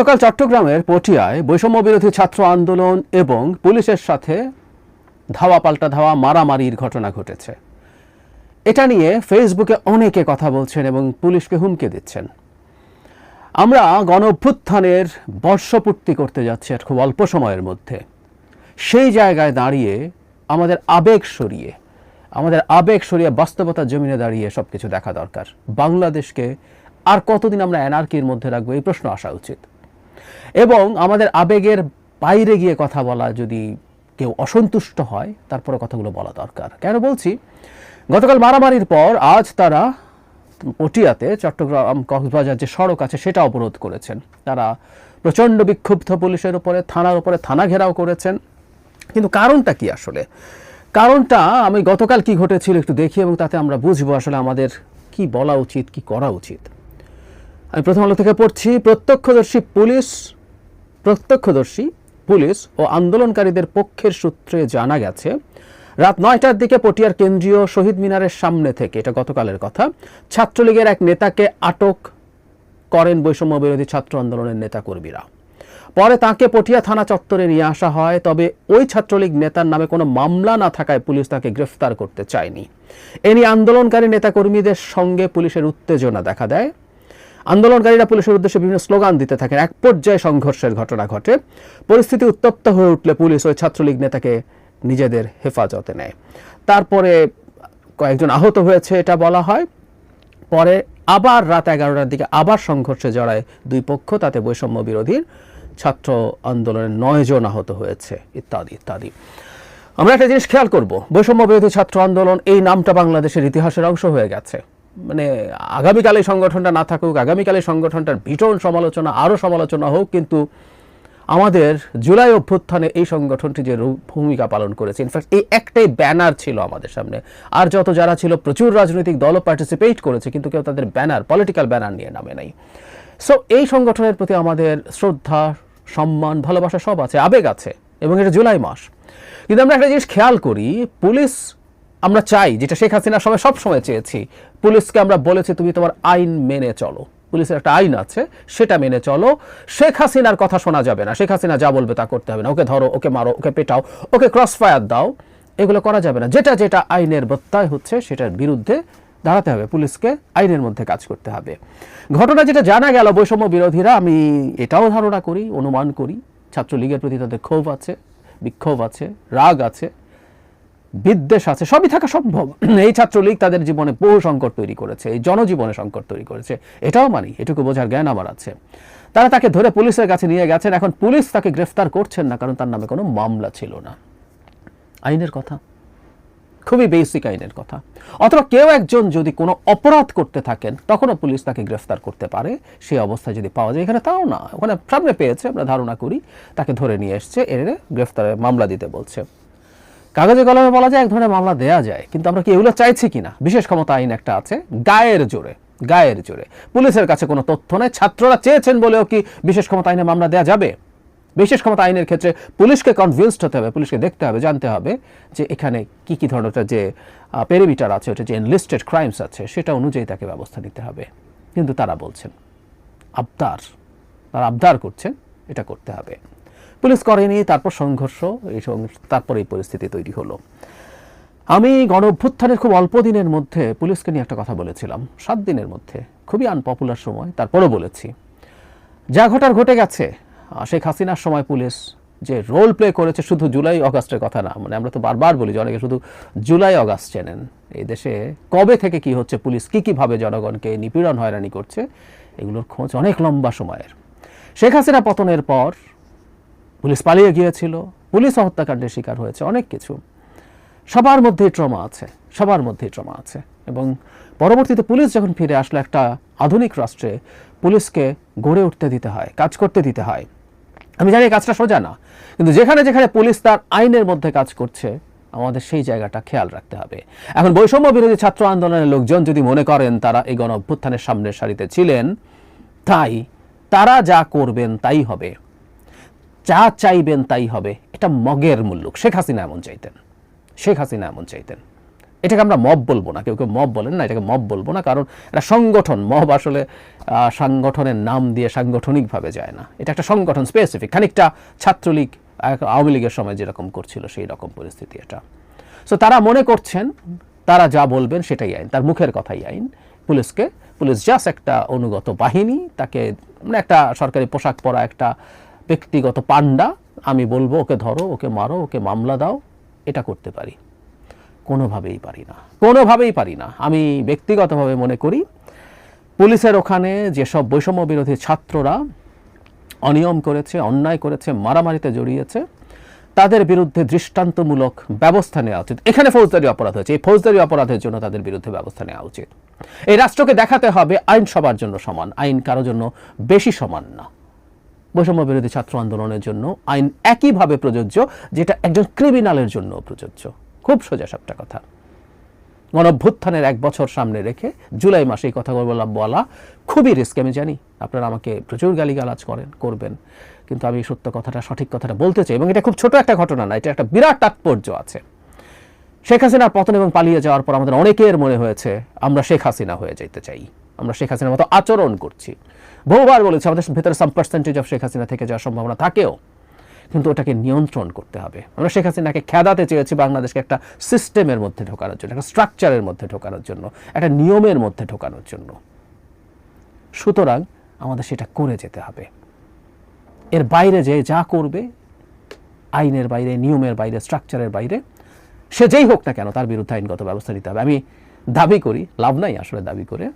গতকাল চট্টগ্রামের পটিয়ায় বৈষম্য বিরোধী ছাত্র আন্দোলন এবং পুলিশের সাথে ধাওয়া পাল্টা ধাওয়া মারামারির ঘটনা ঘটেছে। এটা নিয়ে ফেসবুকে অনেকে কথা বলছেন এবং পুলিশকে হুমকি দিচ্ছেন। আমরা গণ অভ্যুত্থানের বর্ষপূর্তি করতে যাচ্ছি আর খুব অল্প সময়ের মধ্যে। সেই জায়গায় দাঁড়িয়ে আমাদের আবেগ সরিয়ে, আমাদের আবেগ সরিয়ে বাস্তবতার জমিনে দাঁড়িয়ে সব কিছু দেখা দরকার। বাংলাদেশকে আর কতদিন আমরা অ্যানার্কির মধ্যে রাখব, এই প্রশ্ন আসা উচিত। এবং আমাদের আবেগের বাইরে গিয়ে কথা বলা যদি কেউ অসন্তুষ্ট হয়, তারপরে কথাগুলো বলা দরকার। কেন বলছি? গতকাল মারামারির পর আজ তারা পটিয়াতে চট্টগ্রাম কক্সবাজার যে সড়ক আছে, সেটা অবরোধ করেছেন। তারা প্রচণ্ড বিক্ষুব্ধ পুলিশের উপরে, থানার উপরে, থানা ঘেরাও করেছেন। কিন্তু কারণটা কি আসলে? কারণটা আমি গতকাল কি ঘটেছিল একটু দেখি এবং তাতে আমরা বুঝব আসলে আমাদের কি বলা উচিত, কি করা উচিত। আমি প্রথম আলো থেকে পড়ছি, প্রত্যক্ষদর্শী পুলিশ প্রত্যক্ষদর্শী পুলিশ ও আন্দোলনকারীদের পক্ষের সূত্রে জানা গেছে, রাত নয়টার দিকে পটিয়ার কেন্দ্রীয় শহীদ মিনারের সামনে থেকে, এটা গতকালের কথা, ছাত্রলীগের এক নেতাকে আটক করেন বৈষম্য বিরোধী ছাত্র আন্দোলনের নেতাকর্মীরা। পরে তাকে পটিয়া থানা চত্বরে নিয়ে আসা হয়, তবে ওই ছাত্রলীগ নেতার নামে কোনো মামলা না থাকায় পুলিশ তাকে গ্রেফতার করতে চায়নি। এ নিয়ে আন্দোলনকারী নেতাকর্মীদের সঙ্গে পুলিশের উত্তেজনা দেখা দেয়। আন্দোলনকারীরা পুলিশের উদ্দেশ্যে বিভিন্ন স্লোগান দিতে থাকেন। এক পর্যায়ে সংঘর্ষের ঘটনা ঘটে। পরিস্থিতি উত্তপ্ত হয়ে উঠলে পুলিশ ওই ছাত্রলীগ নেতাকে নিজেদের হেফাজতে নেয়। তারপরে কয়েকজন আহত হয়েছে এটা বলা হয়। পরে আবার রাত এগারোটার দিকে আবার সংঘর্ষে জড়ায় দুই পক্ষ, তাতে বৈষম্য বিরোধীর ছাত্র আন্দোলনের নয় জন আহত হয়েছে, ইত্যাদি ইত্যাদি। আমরা একটা জিনিস খেয়াল করব। বৈষম্য বিরোধী ছাত্র আন্দোলন এই নামটা বাংলাদেশের ইতিহাসের অংশ হয়ে গেছে। মানে আগামীকাল এই সংগঠনটা না থাকুক আগামীকাল সংগঠনটার ভীষণ সমালোচনা, আরও সমালোচনা হোক, কিন্তু আমাদের জুলাই অভ্যুত্থানে এই সংগঠনটি যে ভূমিকা পালন করেছে। ইনফ্যাক্ট এই একটাই ব্যানার ছিল আমাদের সামনে। আর যত যারা ছিল, প্রচুর রাজনৈতিক দলও পার্টিসিপেট করেছে, কিন্তু কেউ তাদের ব্যানার পলিটিক্যাল ব্যানার নিয়ে নামে নাই। সো এই সংগঠনের প্রতি আমাদের শ্রদ্ধা, সম্মান, ভালোবাসা সব আছে, আবেগ আছে, এবং এটা জুলাই মাস। কিন্তু আমরা একটা জিনিস খেয়াল করি, পুলিশ আমরা চাই, যেটা শেখ হাসিনার সময় সব সময় চেয়েছি, পুলিশকে আমরা বলেছি, তুমি তোমার আইন মেনে চলো। পুলিশের একটা আইন আছে, সেটা মেনে চলো। শেখ হাসিনার কথা শোনা যাবে না। শেখ হাসিনা যা বলবে তা করতে হবে না। ওকে ধরো, ওকে মারো, ওকে পেটাও, ওকে ক্রস ফায়ার দাও। এগুলো করা যাবে না। যেটা যেটা আইনের বত্তায় হচ্ছে, সেটার বিরুদ্ধে দাঁড়াতে হবে। পুলিশকে আইনের মধ্যে কাজ করতে হবে। ঘটনা যেটা জানা গেল, বৈষম্য বিরোধীরা, আমি এটাও ধারণা করি, অনুমান করি। ছাত্রলীগের প্রতি তাদের ক্ষোভ আছে, বিক্ষোভ আছে, রাগ আছে। বিদ্বেষ আছে, সবই থাকা সম্ভব। এই ছাত্রলীগ তাদের জীবনে বহু সংকট তৈরি করেছে, এই জনজীবনে সংকট তৈরি করেছে। এটাও মানি, এটুকু বোঝার জ্ঞান আমার আছে। তারা তাকে ধরে পুলিশের কাছে নিয়ে গেছেন, এখন পুলিশ তাকে গ্রেফতার করছেন না, কারণ তার নামে কোনো মামলা ছিল না। আইনের কথা। খুবই বেসিক আইনের কথা। অথবা কেউ একজন যদি কোনো অপরাধ করতে থাকেন, তখনও পুলিশ তাকে গ্রেফতার করতে পারে। সেই অবস্থায় যদি পাওয়া যায়, এখানে তাও না। ওখানে সামনে পেয়েছে, আমরা ধারণা করি, তাকে ধরে নিয়ে এসছে, এর গ্রেফতারের মামলা দিতে বলছে। কাগজে কলমে বলা যায়, এক ধরনের মামলা দেয়া যায়। কিন্তু আমরা কি এগুলো চাইছি কিনা? বিশেষ ক্ষমতা আইন একটা আছে, গায়ের জোরে গায়ের জোরে। পুলিশের কাছে কোনো তথ্য নেই, ছাত্ররা চেয়েছেন বলেও কি বিশেষ ক্ষমতা আইনে মামলা দেওয়া যাবে? বিশেষ ক্ষমতা আইনের ক্ষেত্রে পুলিশকে কনভিন্সড হতে হবে, পুলিশকে দেখতে হবে, জানতে হবে যে এখানে কি কি ধরনের যে পেরিমিটার আছে, ওটা যে এনলিস্টেড ক্রাইমস আছে, সেটা অনুযায়ী তাকে ব্যবস্থা নিতে হবে। কিন্তু তারা বলছেন, আবদার, তারা আবদার করছেন, এটা করতে হবে। পুলিশ করেনি, তারপর সংঘর্ষ, এই তারপর এই পরিস্থিতি তৈরি হলো। আমি গণ অভ্যুত্থানের খুব অল্প দিনের মধ্যে পুলিশকে নিয়ে একটা কথা বলেছিলাম। সাত দিনের মধ্যে। খুবই আনপপুলার সময়, তারপরও বলেছি। যা ঘটার ঘটে গেছে। শেখ হাসিনার সময় পুলিশ যে রোল প্লে করেছে শুধু জুলাই, অগাস্টের কথা না মানে আমরা তো বারবার বলি যে অনেকে শুধু জুলাই, অগাস্ট চেনেন। এই দেশে কবে থেকে কি হচ্ছে, পুলিশ কী কীভাবে জনগণকে নিপীড়ন, হয়রানি করছে, এগুলোর খোঁজ অনেক লম্বা সময়ের। শেখ হাসিনা পতনের পর পুলিশ পালিয়ে গিয়েছিল, পুলিশ হত্যাকাণ্ডের শিকার হয়েছে অনেক কিছু। সবার মধ্যেই ট্রমা আছে, সবার মধ্যেই ট্রমা আছে এবং পরবর্তীতে পুলিশ যখন ফিরে আসলো একটা আধুনিক রাষ্ট্রে, পুলিশকে গড়ে উঠতে দিতে হয়, কাজ করতে দিতে হয়। আমি জানি কাজটা সোজা না, কিন্তু যেখানে যেখানে পুলিশ তার আইনের মধ্যে কাজ করছে, আমাদের সেই জায়গাটা খেয়াল রাখতে হবে। এখন বৈষম্য বিরোধী ছাত্র আন্দোলনের লোকজন যদি মনে করেন তারা এই গণ অভ্যুত্থানের সামনের সারিতে ছিলেন, তাই তারা যা করবেন তাই হবে। যা চাইবেন তাই হবে। এটা মগের মুল্লুক। শেখ হাসিনা এমন চাইতেন। শেখ হাসিনা এমন চাইতেন। এটাকে আমরা মব বলব না। কেউ কেউ মব বলেন না, এটাকে মব বলব না, কারণ এটা সংগঠন, মব আসলে সাংগঠনের নাম দিয়ে সাংগঠনিকভাবে যায় না। এটা একটা সংগঠন স্পেসিফিক খানিকটা ছাত্রলীগ আওয়ামী লীগের সময় যেরকম করছিল, সেই রকম পরিস্থিতি এটা। সো তারা মনে করছেন, তারা যা বলবেন সেটাই আইন। তার মুখের কথাই আইন। পুলিশকে, পুলিশ জাস্ট একটা অনুগত বাহিনী, তাকে মানে একটা সরকারি পোশাক পরা একটা ব্যক্তিগত পান্ডা আমি বলব ওকে ধরো, ওকে মারো, ওকে মামলা দাও, এটা করতে পারি। কোনোভাবেই পারি না। কোনোভাবেই পারি না। আমি ব্যক্তিগতভাবে মনে করি, পুলিশের ওখানে যেসব বৈষম্য বিরোধী ছাত্ররা অনিয়ম করেছে, অন্যায় করেছে, মারামারিতে জড়িয়েছে, তাদের বিরুদ্ধে দৃষ্টান্তমূলক ব্যবস্থা নেওয়া উচিত। এখানে ফৌজদারি অপরাধ হয়েছে। এই ফৌজদারি অপরাধের জন্য তাদের বিরুদ্ধে ব্যবস্থা নেওয়া উচিত। এই রাষ্ট্রকে দেখাতে হবে, আইন সবার জন্য সমান। আইন কারোর জন্য বেশি সমান না। বৈষম্য বিরোধী ছাত্র আন্দোলনের জন্য আইন একইভাবে প্রযোজ্য, যেটা একজন ক্রিমিনালের জন্য প্রযোজ্য। খুব সোজা সবটা কথা। গণভ্যুত্থানের এক বছর সামনে রেখে জুলাই মাসে এই কথা বলা বলা খুবই রিস্ক, আমি জানি। আপনারা আমাকে প্রচুর গালিগালাজ করেন, করবেন। কিন্তু আমি সত্য কথাটা, সঠিক কথাটা বলতে চাই, এবং এটা খুব ছোট একটা ঘটনা না, এটা একটা বিরাট তাৎপর্য আছে। শেখ হাসিনার পতন এবং পালিয়ে যাওয়ার পর আমাদের অনেকের মনে হয়েছে, আমরা শেখ হাসিনা হয়ে যেতে চাই। আমরা শেখ হাসিনার মতো আচরণ করছি। বহুবার বলেছি, আমাদের ভেতরে some percentage of Sheikh Hasina থেকে যাওয়ার সম্ভাবনা থাকেও। কিন্তু ওটাকে নিয়ন্ত্রণ করতে হবে। আমরা শেখ হাসিনাকে খেদাতে চেয়েছি বাংলাদেশকে একটা সিস্টেমের মধ্যে ঢোকানোর জন্য, একটা স্ট্রাকচারের মধ্যে ঢোকানোর জন্য, একটা নিয়মের মধ্যে ঢোকানোর জন্য। সুতরাং আমাদের সেটা করে যেতে হবে। এর বাইরে যে যা করবে, আইনের বাইরে, নিয়মের বাইরে স্ট্রাকচারের বাইরে, সে যেই হোক না কেন তার বিরুদ্ধে আইনগত ব্যবস্থা নিতে হবে। আমি দাবি করি, লাভ নাই আসলে দাবি করে।